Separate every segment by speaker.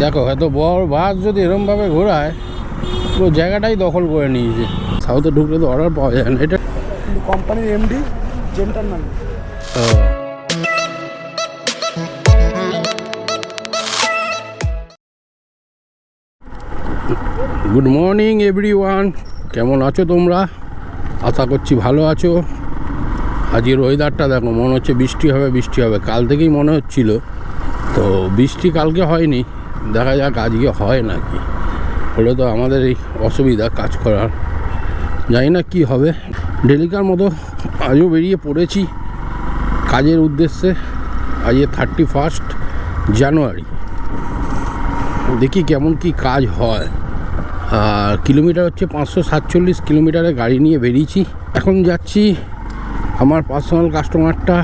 Speaker 1: দেখো এত বড় বাস যদি এরমভাবে ঘোরায় পুরো জায়গাটাই দখল করে নিয়েছে। সাউথে ঢুকলে তো অর্ডার পাওয়া যায় না এটা
Speaker 2: কোম্পানির MD gentleman
Speaker 1: good morning everyone কেমন আছো তোমরা? আশা করছি ভালো আছো। আজকের ওয়েদারটা দেখো মনে হচ্ছে বৃষ্টি হবে বৃষ্টি হবে। কাল থেকেই মনে হচ্ছিল। তো বৃষ্টি কালকে হয়নি। দেখা যাক আজকে হয় নাকি। হলে তো আমাদের এই অসুবিধা কাজ করার। জানি না কি হবে। ডেলিকার মতো আজও বেরিয়ে পড়েছি কাজের উদ্দেশ্যে। আজকে থার্টি ফার্স্ট জানুয়ারি দেখি কেমন কি কাজ হয়। আর কিলোমিটার হচ্ছে পাঁচশো সাতচল্লিশ কিলোমিটারে গাড়ি নিয়ে বেরিয়েছি। এখন যাচ্ছি আমার পার্সোনাল কাস্টমারটা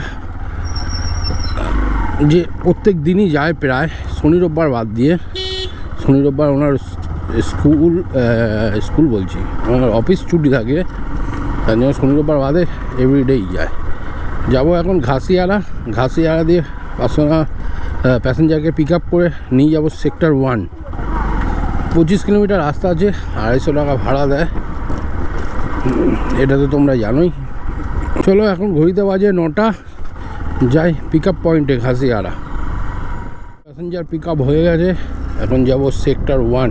Speaker 1: যে প্রত্যেক দিনই যায় প্রায় শনি রোববার বাদ দিয়ে শনি রোববার ওনার স্কুল স্কুল বলছি, ওনার অফিস ছুটি থাকে, তার জন্য শনি রোববার বাদে এভরিডেই যায়। যাব এখন ঘাসিয়ারা ঘাসিয়ারা দিয়ে পার্সোনাল প্যাসেঞ্জারকে পিক আপ করে নিয়ে যাব সেক্টর ওয়ান পঁচিশ কিলোমিটার রাস্তা আছে, আড়াইশো টাকা ভাড়া দেয়। এটা তো তোমরা জানোই। চলো এখন ঘড়িতে বাজে নটা, যাই পিক আপ পয়েন্টে ঘাসিয়ারা প্যাসেঞ্জার পিক আপ হয়ে গেছে। এখন যাব সেক্টর ওয়ান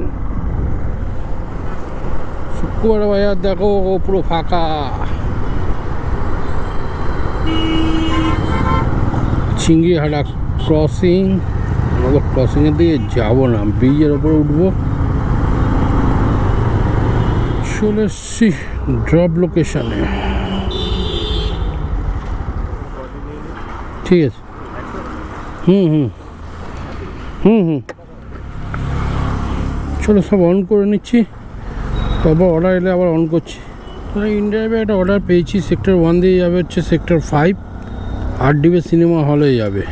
Speaker 1: শুক্রবার বাজার দেখো, পুরো ফাঁকা। চিংড়িহাটা ক্রসিং আমাদের ক্রসিংয়ের দিকে যাব না ব্রিজের ওপরে উঠবো। চলে এসছি ড্রপ লোকেশনে ঠিক আছে। হুম হুম। হুম হুম। চলো সব অন করে নিচ্ছি। তারপর অর্ডার এলে আবার অন করছি। ইন্ডিয়াবে একটা অর্ডার পেয়েছি সেক্টর ওয়ান দিয়ে যাবে হচ্ছে সেক্টর ফাইভ আট ডিবে সিনেমা হলে যাবে।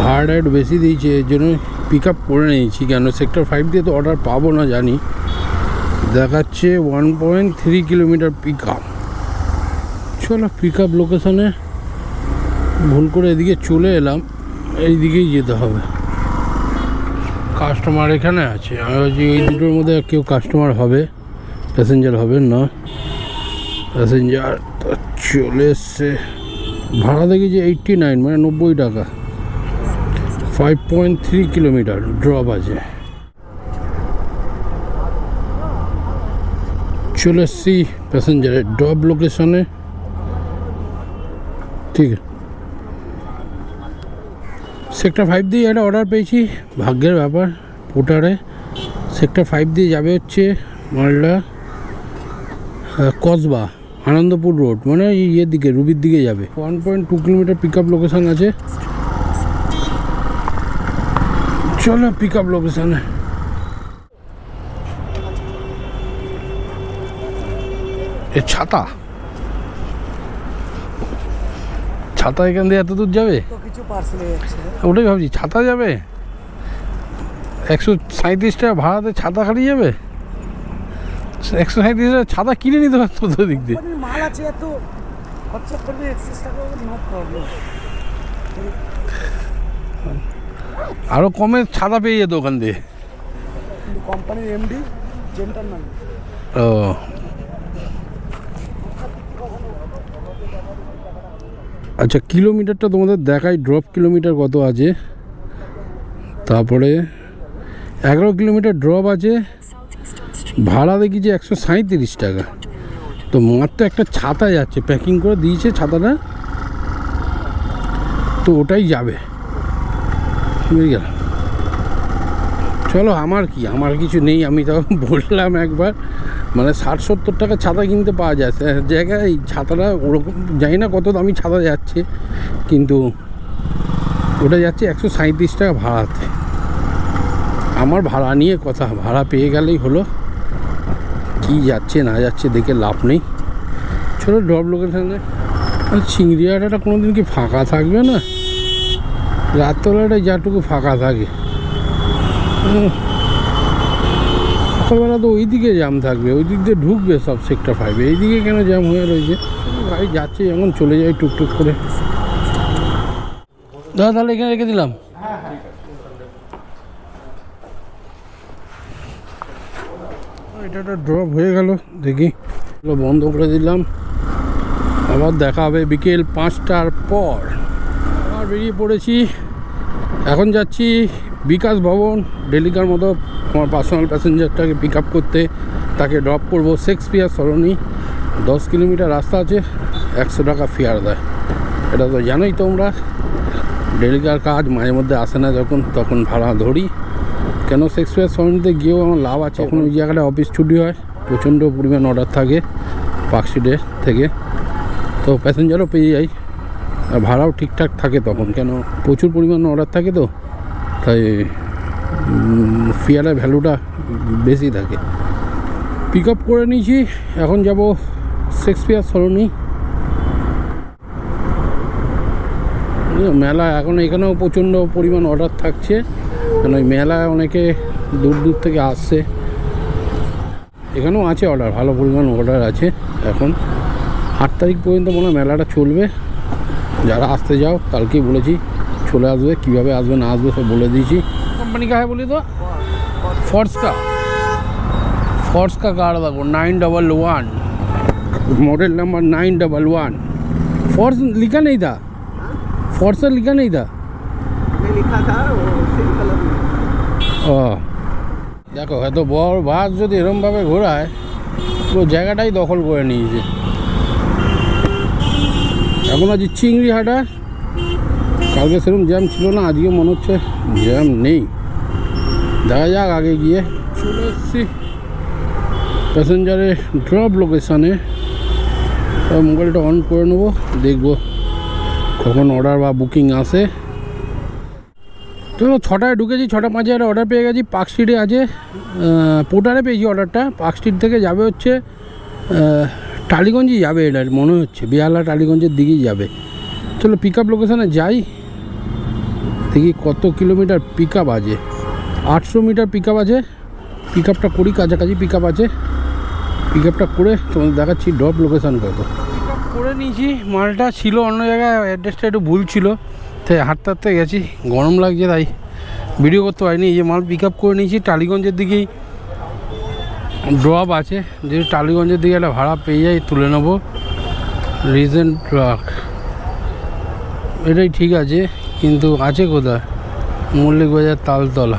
Speaker 1: ভাড়া একটু বেশি দিয়েছে, এর জন্য পিক আপ করে নিয়েছি। কেন? সেক্টর ফাইভ দিয়ে তো অর্ডার পাবো না, জানি। দেখাচ্ছে one point three kilometre pick up চলো পিক আপ লোকেশনে ভুল করে এদিকে চলে এলাম এই দিকেই যেতে হবে। কাস্টমার এখানে আছে। আমি ভাবছি এই দুটোর মধ্যে কেউ কাস্টমার হবে প্যাসেঞ্জার হবে না। প্যাসেঞ্জার চলে এসছে। ভাড়া দেখেছি এইটটি নাইন মানে নব্বই টাকা। Five point three kilometre drop আছে। চলে এসছি প্যাসেঞ্জারের ড্রপ লোকেশনে ঠিক আছে। সেক্টর ফাইভ দিয়ে একটা অর্ডার পেয়েছি। ভাগ্যের ব্যাপার, পোটারে। সেক্টর ফাইভ দিয়ে যাবে হচ্ছে মালদা কসবা, আনন্দপুর রোড মানে ইয়ের দিকে, রুবির দিকে যাবে। One point two kilometre pick up location আছে। চলো পিক আপ লোকেশানে এ ছাতা? ছাতা এখান দিয়ে এত দূর যাবে? ওটাই ভাবছি ছাতা যাবে? একশো সাঁত্রিশ টাকা ভাড়াতে ছাতা হারিয়ে যাবে? একশো সাঁত্রিশ টাকা ছাতা কিনে নিতে পারতো তো দিক দিয়ে।
Speaker 2: মাল আছে এত? খরচা করবে এক্সিস টাকা নো প্রবলেম
Speaker 1: আরও কমে ছাতা পেয়ে যেত ওখান দিয়ে।
Speaker 2: কোম্পানির এমডি জেন্টারম্যান
Speaker 1: ও আচ্ছা কিলোমিটারটা তোমাদের দেখাই ড্রপ কিলোমিটার কত আছে? তারপরে এগারো কিলোমিটার ড্রপ আছে। ভাড়া দেখি যে একশো সাঁত্রিশ টাকা। তো মাত্র একটা ছাতা যাচ্ছে প্যাকিং করে দিয়েছে ছাতাটা। তো ওটাই যাবে। বুঝে গেল চলো, আমার কি? আমার কিছু নেই, আমি তো বললাম একবার। মানে ষাট সত্তর টাকা ছাতা কিনতে পাওয়া যায়। জায়গায় ছাতাটা ওরকম, জানি না কত দামি ছাতা যাচ্ছে, কিন্তু ওটা যাচ্ছে একশো সাঁত্রিশ টাকা ভাড়াতে। আমার ভাড়া নিয়ে কথা, ভাড়া পেয়ে গেলেই হলো। কি যাচ্ছে, না যাচ্ছে দেখে লাভ নেই। ছোটো ড্রপ লোকেশনে চিংড়িয়াটাটা কোনো দিন কি ফাঁকা থাকবে না? রাত্রবেলাটায় যাটুকু ফাঁকা থাকে। সকালবেলা তো ওই দিকে জ্যাম থাকবে ওই দিক দিয়ে ঢুকবে সব সেক্টর ফাইভে এই দিকে কেন জ্যাম হয়ে রয়েছে? ভাই যাচ্ছে, এখন চলে যাই টুকটুক করে। দাদা, তাহলে এখানে রেখে দিলাম। এটা একটা ড্রপ হয়ে গেল, দেখি। বন্ধ করে দিলাম। আবার দেখা হবে বিকেল পাঁচটার পর। আবার বেরিয়ে পড়েছি। এখন যাচ্ছি বিকাশ ভবন, ডেলিকার মতো আমার পার্সোনাল প্যাসেঞ্জারটাকে পিক আপ করতে তাকে ড্রপ করব। শেক্সপিয়ার সরণি, দশ কিলোমিটার রাস্তা আছে, একশো টাকা ফেয়ার দেয়। এটা তো জানোই তোমরা। ডেলিকার কাজ মাঝে মধ্যে আসে না যখন, তখন ভাড়া ধরি। কেন শেক্সপিয়ার সরণিতে গিয়েও আমার লাভ আছে। এখন ওই জায়গাটা অফিস ছুটি হয়, প্রচণ্ড পরিমাণ অর্ডার থাকে পার্কশিটে থেকে। তো প্যাসেঞ্জারও পেয়ে যাই। আর ভাড়াও ঠিকঠাক থাকে তখন। কেন প্রচুর পরিমাণ অর্ডার থাকে তো। ফিয়ারের ভ্যালুটা বেশি থাকে। পিক আপ করে নিয়েছি, এখন যাব শেক্সপিয়ার সরণি মেলা এখন এখানেও প্রচণ্ড পরিমাণ অর্ডার থাকছে, কেন ওই মেলায় অনেকে দূর দূর থেকে আসছে। এখানেও আছে অর্ডার ভালো পরিমাণ অর্ডার আছে এখন। আট তারিখ পর্যন্ত মনে মেলাটা চলবে। যারা আসতে যাও, কালকেই বলেছি। চলে আসবে কীভাবে আসবে না আসবে সব বলে দিয়েছি কোম্পানি কা হ্যাঁ বলি তো ফর্স का फोर्स का कार्ड देखो nine double one model number nine double one force लिखा नहीं था फोर्सर लिखा नहीं था
Speaker 2: मैं लिखा था वो सेम कलर में
Speaker 1: ও দেখো এত বড় বাস যদি এরমভাবে ঘোরায় তো জায়গাটাই দখল করে নিয়েছে এখন আছি চিংড়ি হাটা কালকে সেরকম জ্যাম ছিল না, আজকে মনে হচ্ছে জ্যাম নেই। দেখা যাক আগে গিয়ে চলে এসেছি। প্যাসেঞ্জারের ড্রপ লোকেশানে। মোবাইলটা অন করে নেব, দেখব কখন অর্ডার বা বুকিং আসে। তো ছটায় ঢুকেছি, ছটা পাঁচে একটা অর্ডার পেয়ে গেছি পার্ক স্ট্রিটে আছে। পোটারে পেয়েছি অর্ডারটা পার্ক স্ট্রিট থেকে যাবে হচ্ছে টালিগঞ্জই যাবে এটা মনে হচ্ছে। বেহালা টালিগঞ্জের দিকেই যাবে। চলো পিক আপ লোকেশানে যাই। দেখি কত কিলোমিটার পিক আপ আছে। আটশো মিটার পিক আপ আছে। পিক আপটা করি, কাছাকাছি পিক আপ আছে। পিক আপটা করে তোমাদের দেখাচ্ছি ড্রপ লোকেশান কত। করে নিয়েছি, মালটা ছিল অন্য জায়গায় অ্যাড্রেসটা একটু ভুল ছিল। তাই হাঁটতে হাঁটতে গেছি, গরম লাগছে তাই। ভিডিও করতে পারিনি যে মাল পিক আপ করে নিয়েছি, টালিগঞ্জের দিকেই ড্রপ আছে। যদি টালিগঞ্জের দিকে একটা ভাড়া পেয়ে যাই, তুলে নেব। রিজেন্ট ট্রাক এটাই ঠিক আছে। কিন্তু আছে কোথায়? মল্লিক বাজার তালতলা।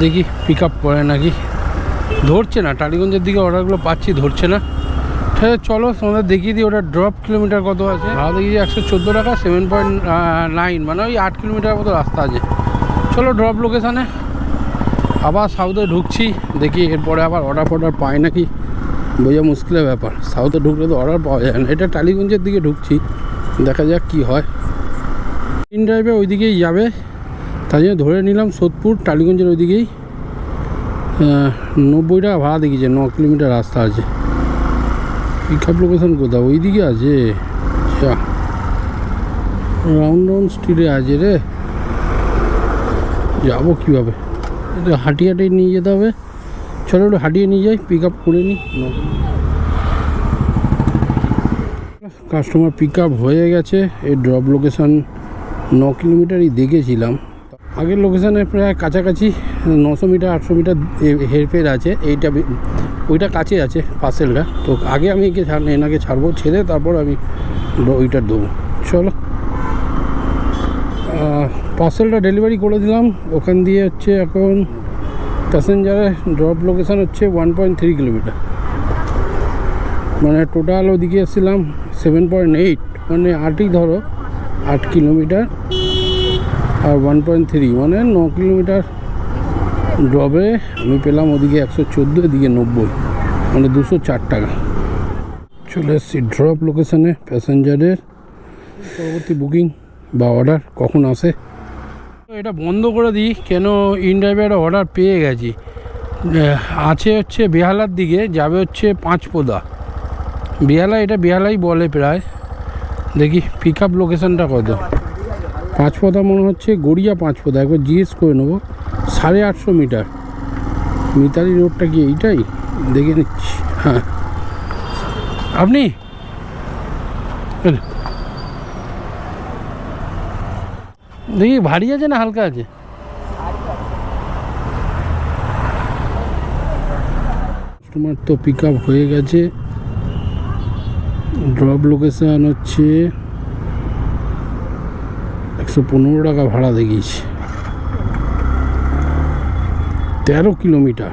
Speaker 1: দেখি পিক আপ করে নাকি। ধরছে না, টালিগঞ্জের দিকে অর্ডারগুলো পাচ্ছি, ধরছে না। ঠিক আছে, চলো তোমাদের দেখিয়ে দিই ওটা ড্রপ কিলোমিটার কত আছে। ভাড়া দেখিয়েছি একশো চোদ্দ টাকা সেভেন পয়েন্ট নাইন মানে ওই আট কিলোমিটার মতো রাস্তা আছে। চলো ড্রপ লোকেশানে আবার সাউথে ঢুকছি, দেখি এরপরে আবার অর্ডার ফর্ডার পাই নাকি। বোঝা মুশকিলের ব্যাপার সাউথে ঢুকলে তো অর্ডার পাওয়া যায় না। এটা টালিগঞ্জের দিকে ঢুকছি। দেখা যাক কি হয়। ইন ড্রাইভে ওই দিকেই যাবে। তাই জন্য ধরে নিলাম সোদপুর টালিগঞ্জের ওই দিকেই আহ, নব্বই টাকা ভাড়া দেখিয়েছে ন কিলোমিটার রাস্তা আছে। পিক আপ লোকেশন কোথাও? ওই দিকে আছে। আচ্ছা। রাউন্ড রাউন্ড স্ট্রিটে আছে রে। যাব কীভাবে? হাঁটিয়ে হাঁটিয়ে নিয়ে যেতে হবে। চলো একটু হাঁটিয়ে নিয়ে যাই পিক আপ করে নিই। কাস্টমার পিক হয়ে গেছে। এই ড্রপ লোকেশান ন কিলোমিটারই দেখেছিলাম। আগের লোকেশানে প্রায় কাছাকাছি নশো মিটার, আটশো মিটার হেরফের আছে। এইটা ওইটা কাছে আছে, পার্সেলটা। তো আগে আমি একে ছাড় এনাকে ছাড়বো, ছেড়ে তারপর আমি ওইটার দেবো চলো। পার্সেলটা ডেলিভারি করে দিলাম। ওখান দিয়ে হচ্ছে এখন প্যাসেঞ্জারের ড্রপ লোকেশান হচ্ছে ওয়ান পয়েন্ট থ্রি কিলোমিটার। মানে টোটাল ওদিকে এসেছিলাম সেভেন পয়েন্ট এইট মানে আটই ধরো, আট কিলোমিটার আর ওয়ান পয়েন্ট থ্রি মানে ন কিলোমিটার ড্রপে আমি পেলাম ওদিকে একশো চোদ্দ, এদিকে নব্বই মানে দুশো চার টাকা। চলে এসেছি ড্রপ লোকেশানে প্যাসেঞ্জারের পরবর্তী বুকিং বা অর্ডার কখন আসে? এটা বন্ধ করে দিই, কেন ইন ড্রাইভের অর্ডার পেয়ে গেছি। আছে হচ্ছে বেহালার দিকে, যাবে হচ্ছে পাঁচপোদা। বেহালা এটা বেহালাই বলে প্রায়। দেখি পিক আপ লোকেশানটা কত? পাঁচপোদা মনে হচ্ছে, গড়িয়া পাঁচপোদা। একবার জিজ্ঞেস করে নেব। সাড়ে আটশো মিটার। মিতালি রোডটা কি এইটাই? দেখে নিচ্ছি। হ্যাঁ। আপনি? দেখি, ভারী আছে না হালকা আছে? কাস্টমার তো পিক আপ হয়ে গেছে। ড্রপ লোকেশান হচ্ছে একশো পনেরো টাকা ভাড়া দেখিয়েছি। তেরো কিলোমিটার।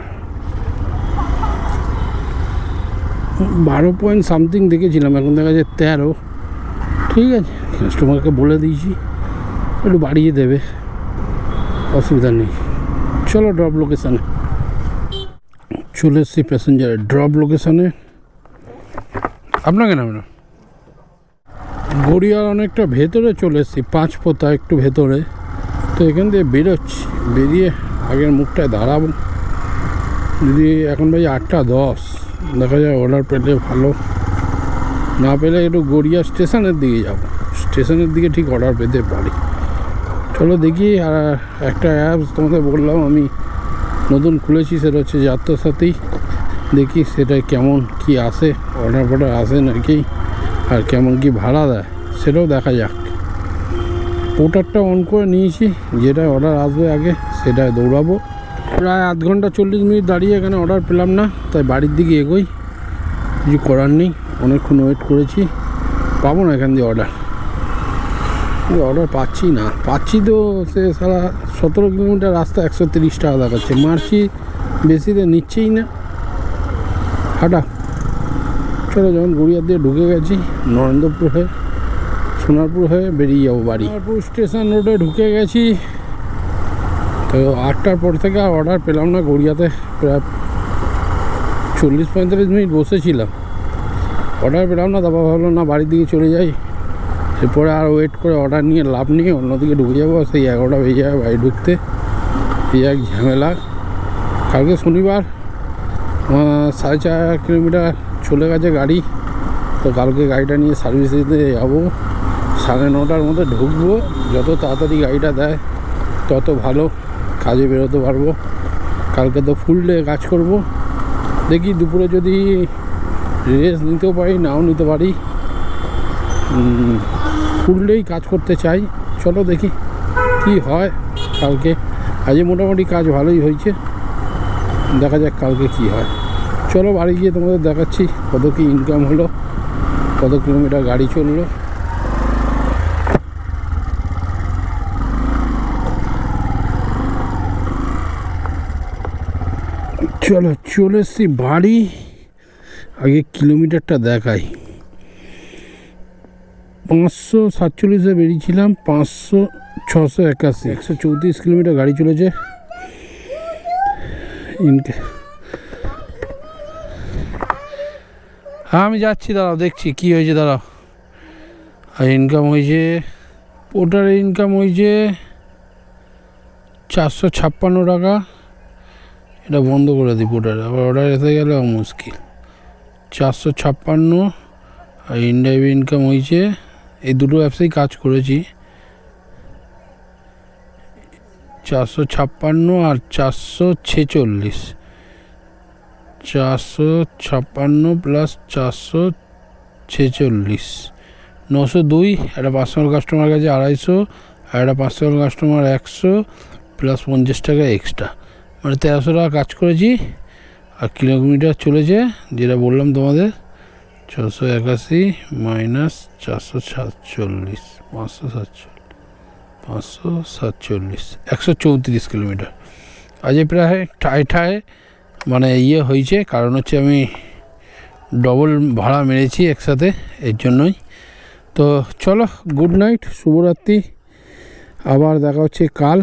Speaker 1: বারো পয়েন্ট সামথিং দেখেছিলাম, এখন দেখা যাচ্ছে তেরো। ঠিক আছে কাস্টমারকে বলে দিয়েছি, একটু বাড়িয়ে দেবে, অসুবিধা নেই। চলো ড্রপ লোকেশানে চলে এসছি প্যাসেঞ্জারের ড্রপ লোকেশানে আপনাকে নাম না? গড়িয়ার অনেকটা ভেতরে চলে এসছি, পাঁচ পোতা একটু ভেতরে। তো এখান দিয়ে বেরোচ্ছি, বেরিয়ে আগের মুখটায় দাঁড়াবো। যদি এখন বাজে আটটা দশ, দেখা যায় অর্ডার পেলে ভালো। না পেলে একটু গড়িয়া স্টেশনের দিকে যাব। স্টেশনের দিকে ঠিক অর্ডার পেতে পারি। চলো দেখি, আর একটা অ্যাপস তোমাদের বললাম আমি নতুন খুলেছি, সেটা হচ্ছে যাত্রাসাথী। দেখি সেটা কেমন কি আসে, অর্ডার ফর্ডার আসে নাকি, আর কেমন কি ভাড়া দেয়, সেটাও দেখা যাক। পোর্টারটা অন করে নিয়েছি যেটা অর্ডার আসবে আগে, সেটায় দৌড়াবো। প্রায় আধ ঘণ্টা চল্লিশ মিনিট দাঁড়িয়ে এখানে অর্ডার পেলাম না, তাই বাড়ির দিকে এগোই। কিছু করার নেই, অনেকক্ষণ ওয়েট করেছি, পাবো না এখান দিয়ে অর্ডার অর্ডার পাচ্ছি না। পাচ্ছি তো সে সারা সতেরো কিলোমিটার রাস্তা একশো তিরিশ টাকা দেখাচ্ছে, মারছি বেশিতে নিচ্ছেই না। হাঁটা চলো যখন গড়িয়ার দিয়ে ঢুকে গেছি নরেন্দ্রপুর হয়ে সোনারপুর হয়ে বেরিয়ে যাব বাড়ি। সোনারপুর স্টেশন রোডে ঢুকে গেছি। তো আটটার পর থেকে আর অর্ডার পেলাম না গড়িয়াতে। প্রায় চল্লিশ পঁয়তাল্লিশ মিনিট বসেছিলাম। অর্ডার পেলাম না তারপর ভাবলাম না বাড়ির দিকে চলে যাই। এরপরে আর ওয়েট করে অর্ডার নিয়ে লাভ নিয়ে অন্যদিকে ঢুকে যাব। সেই এগারোটা বেজে যাবে বাড়ি ঢুকতে। এই এক ঝামেলা। কালকে শনিবার সাড়ে চার কিলোমিটার চলে গেছে গাড়ি। তো কালকে গাড়িটা নিয়ে সার্ভিস দিতে যাব। সাড়ে নটার মধ্যে ঢুকবো। যত তাড়াতাড়ি গাড়িটা দেয়, তত ভালো কাজে বেরোতে পারব। কালকে তো ফুল ডে কাজ করব। দেখি দুপুরে যদি রেস্ট নিতেও পারি, নাও নিতে পারি। ফুল ডেই কাজ করতে চাই। চলো দেখি কি হয় কালকে। আজকে মোটামুটি কাজ ভালোই হয়েছে। দেখা যাক কালকে কি হয়। চলো বাড়ি গিয়ে তোমাদের দেখাচ্ছি কত কি ইনকাম হলো, কত কিলোমিটার গাড়ি চলল। চলো, চলে এসছি বাড়ি। আগে কিলোমিটারটা দেখাই। পাঁচশো সাতচল্লিশে বেরিয়েছিলাম, পাঁচশো ছশো একাশি, একশো চৌত্রিশ কিলোমিটার গাড়ি চলেছে। আমি যাচ্ছি, দাঁড়াও, দেখছি কি হয়েছে, দাঁড়াও। আর ইনকাম হয়েছে, ওটার ইনকাম হয়েছে চারশো ছাপ্পান্ন টাকা। এটা বন্ধ করে দিই পোর্টাল আবার অর্ডার এসে গেলে মুশকিল। চারশো ছাপ্পান্ন, আর ইনডাইভ ইনকাম হয়েছে, এই দুটো ব্যবসায় কাজ করেছি। চারশো ছাপ্পান্ন আর চারশো ছেচল্লিশ। চারশো ছাপ্পান্ন প্লাস চারশো ছেচল্লিশ। নশো দুই, একটা পার্সোনাল কাস্টমার কাছে আড়াইশো, আর একটা পার্সোনাল কাস্টমার একশো প্লাস পঞ্চাশ টাকা এক্সট্রা মানে তেরোশো টাকা কাজ করেছি, আর কিলোমিটার চলেছে, যেটা বললাম তোমাদের, ছশো একাশি মাইনাস চারশো সাতচল্লিশ, পাঁচশো সাতচল্লিশ। পাঁচশো সাতচল্লিশ, একশো চৌত্রিশ কিলোমিটার। আজ প্রায় ঠায় ঠায় মানে ইয়ে হয়েছে, কারণ হচ্ছে আমি ডবল ভাড়া মেরেছি একসাথে, এর জন্যই। তো চলো গুড নাইট শুভরাত্রি। আবার দেখা হচ্ছে কাল।